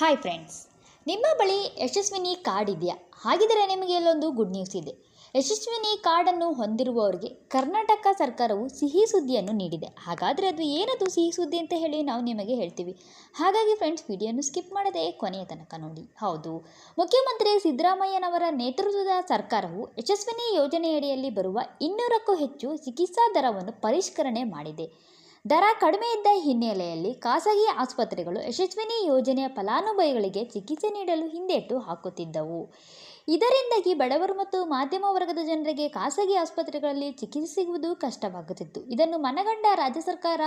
Hi friends ನಿಮ್ಮ ಬಳಿ Yashasvini card ಇದೆಯಾ? ಹಾಗಿದ್ದರೆ ನಿಮಗೆ ಇಲ್ಲೊಂದು ಗುಡ್ ನ್ಯೂಸ್ ಇದೆ. ಯಶಸ್ವಿನಿ ಕಾರ್ಡನ್ನು ಹೊಂದಿರುವವರಿಗೆ ಕರ್ನಾಟಕ ಸರ್ಕಾರವು ಸಿಹಿ ಸುದ್ದಿಯನ್ನು ನೀಡಿದೆ. ಹಾಗಾದರೆ ಅದು ಏನದು ಸಿಹಿ ಸುದ್ದಿ ಅಂತ ಹೇಳಿ ನಾವು ನಿಮಗೆ ಹೇಳ್ತೀವಿ. ಹಾಗಾಗಿ ಫ್ರೆಂಡ್ಸ್ ವಿಡಿಯೋನು ಸ್ಕಿಪ್ ಮಾಡದೆ ಕೊನೆಯ ತನಕ ನೋಡಿ. ಹೌದು, ಮುಖ್ಯಮಂತ್ರಿ ಸಿದ್ದರಾಮಯ್ಯನವರ ನೇತೃತ್ವದ ಸರ್ಕಾರವು ಯಶಸ್ವಿನಿ ಯೋಜನೆಯಡಿಯಲ್ಲಿ ಬರುವ ಇನ್ನೂರಕ್ಕೂ ಹೆಚ್ಚು ಚಿಕಿತ್ಸಾ ದರವನ್ನು ಪರಿಷ್ಕರಣೆ ಮಾಡಿದೆ. ದರ ಕಡಿಮೆ ಇದ್ದ ಹಿನ್ನೆಲೆಯಲ್ಲಿ ಖಾಸಗಿ ಆಸ್ಪತ್ರೆಗಳು ಯಶಸ್ವಿನಿ ಯೋಜನೆಯ ಫಲಾನುಭವಿಗಳಿಗೆ ಚಿಕಿತ್ಸೆ ನೀಡಲು ಹಿಂದೇಟು ಹಾಕುತ್ತಿದ್ದವು. ಇದರಿಂದಾಗಿ ಬಡವರು ಮತ್ತು ಮಾಧ್ಯಮ ವರ್ಗದ ಜನರಿಗೆ ಖಾಸಗಿ ಆಸ್ಪತ್ರೆಗಳಲ್ಲಿ ಚಿಕಿತ್ಸೆ ಸಿಗುವುದು ಕಷ್ಟವಾಗುತ್ತಿತ್ತು. ಇದನ್ನು ಮನಗಂಡ ರಾಜ್ಯ ಸರ್ಕಾರ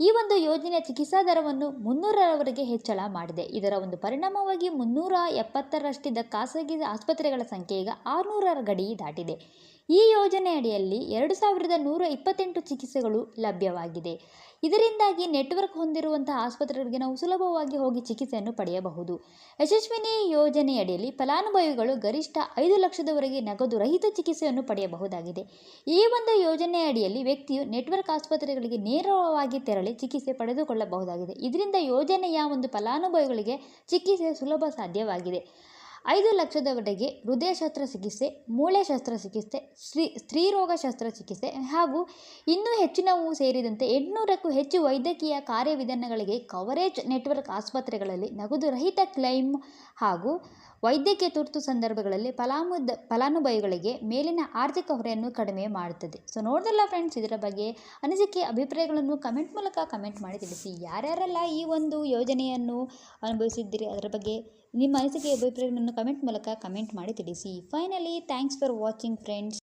ಈ ಒಂದು ಯೋಜನೆಯ ಚಿಕಿತ್ಸಾ ದರವನ್ನು ಮುನ್ನೂರರವರೆಗೆ ಹೆಚ್ಚಳ ಮಾಡಿದೆ. ಇದರ ಒಂದು ಪರಿಣಾಮವಾಗಿ ಮುನ್ನೂರ ಎಪ್ಪತ್ತರಷ್ಟಿದ್ದ ಖಾಸಗಿ ಆಸ್ಪತ್ರೆಗಳ ಸಂಖ್ಯೆ ಈಗ ಆರುನೂರರ ಗಡಿ ದಾಟಿದೆ. ಈ ಯೋಜನೆಯಡಿಯಲ್ಲಿ ಎರಡು ಸಾವಿರದ ನೂರ ಇಪ್ಪತ್ತೆಂಟು ಚಿಕಿತ್ಸೆಗಳು ಲಭ್ಯವಾಗಿದೆ. ಇದರಿಂದಾಗಿ ನೆಟ್ವರ್ಕ್ ಹೊಂದಿರುವಂತಹ ಆಸ್ಪತ್ರೆಗಳಿಗೆ ನಾವು ಸುಲಭವಾಗಿ ಹೋಗಿ ಚಿಕಿತ್ಸೆಯನ್ನು ಪಡೆಯಬಹುದು. ಯಶಸ್ವಿನಿ ಯೋಜನೆಯಡಿಯಲ್ಲಿ ಫಲಾನುಭವಿಗಳು ಗರಿಷ್ಠ ಐದು ಲಕ್ಷದವರೆಗೆ ನಗದು ರಹಿತ ಚಿಕಿತ್ಸೆಯನ್ನು ಪಡೆಯಬಹುದಾಗಿದೆ. ಈ ಒಂದು ಯೋಜನೆಯಡಿಯಲ್ಲಿ ವ್ಯಕ್ತಿಯು ನೆಟ್ವರ್ಕ್ ಆಸ್ಪತ್ರೆಗಳಿಗೆ ನೇರವಾಗಿ ತೆರಳಿ ಚಿಕಿತ್ಸೆ ಪಡೆದುಕೊಳ್ಳಬಹುದಾಗಿದೆ. ಇದರಿಂದ ಯೋಜನೆಯ ಒಂದು ಫಲಾನುಭವಿಗಳಿಗೆ ಚಿಕಿತ್ಸೆ ಸುಲಭ ಸಾಧ್ಯವಾಗಿದೆ. ಐದು ಲಕ್ಷದವರೆಗೆ ಹೃದಯ ಶಸ್ತ್ರಚಿಕಿತ್ಸೆ ಮೂಳೆ ಶಸ್ತ್ರಚಿಕಿತ್ಸೆ ಸ್ತ್ರೀ, ಸ್ತ್ರೀರೋಗ ಶಸ್ತ್ರಚಿಕಿತ್ಸೆ ಹಾಗೂ ಇನ್ನೂ ಹೆಚ್ಚಿನವು ಸೇರಿದಂತೆ ಎಂಟುನೂರಕ್ಕೂ ಹೆಚ್ಚು ವೈದ್ಯಕೀಯ ಕಾರ್ಯವಿಧಾನಗಳಿಗೆ ಕವರೇಜ್ ನೆಟ್ವರ್ಕ್ ಆಸ್ಪತ್ರೆಗಳಲ್ಲಿ ನಗದು ರಹಿತ ಕ್ಲೈಮ್ ಹಾಗೂ ವೈದ್ಯಕೀಯ ತುರ್ತು ಸಂದರ್ಭಗಳಲ್ಲಿ ಫಲಾನುದ ಫಲಾನುಭವಿಗಳಿಗೆ ಮೇಲಿನ ಆರ್ಥಿಕ ಹೊರೆಯನ್ನು ಕಡಿಮೆ ಮಾಡುತ್ತದೆ. ಸೊ ನೋಡಿದಲ್ಲ ಫ್ರೆಂಡ್ಸ್ ಇದರ ಬಗ್ಗೆ ಅನಿಸಿಕೆ, ಅಭಿಪ್ರಾಯಗಳನ್ನು ಕಮೆಂಟ್ ಮೂಲಕ ಕಮೆಂಟ್ ಮಾಡಿ ತಿಳಿಸಿ. ಯಾರ್ಯಾರೆಲ್ಲ ಈ ಒಂದು ಯೋಜನೆಯನ್ನು ಅನುಭವಿಸಿದ್ದೀರಿ? ಅದರ ಬಗ್ಗೆ ನಿಮ್ಮ ಅನಿಸಿಕೆ, ಅಭಿಪ್ರಾಯಗಳನ್ನು ಕಮೆಂಟ್ ಮೂಲಕ ಕಮೆಂಟ್ ಮಾಡಿ ತಿಳಿಸಿ. Finally thanks for watching friends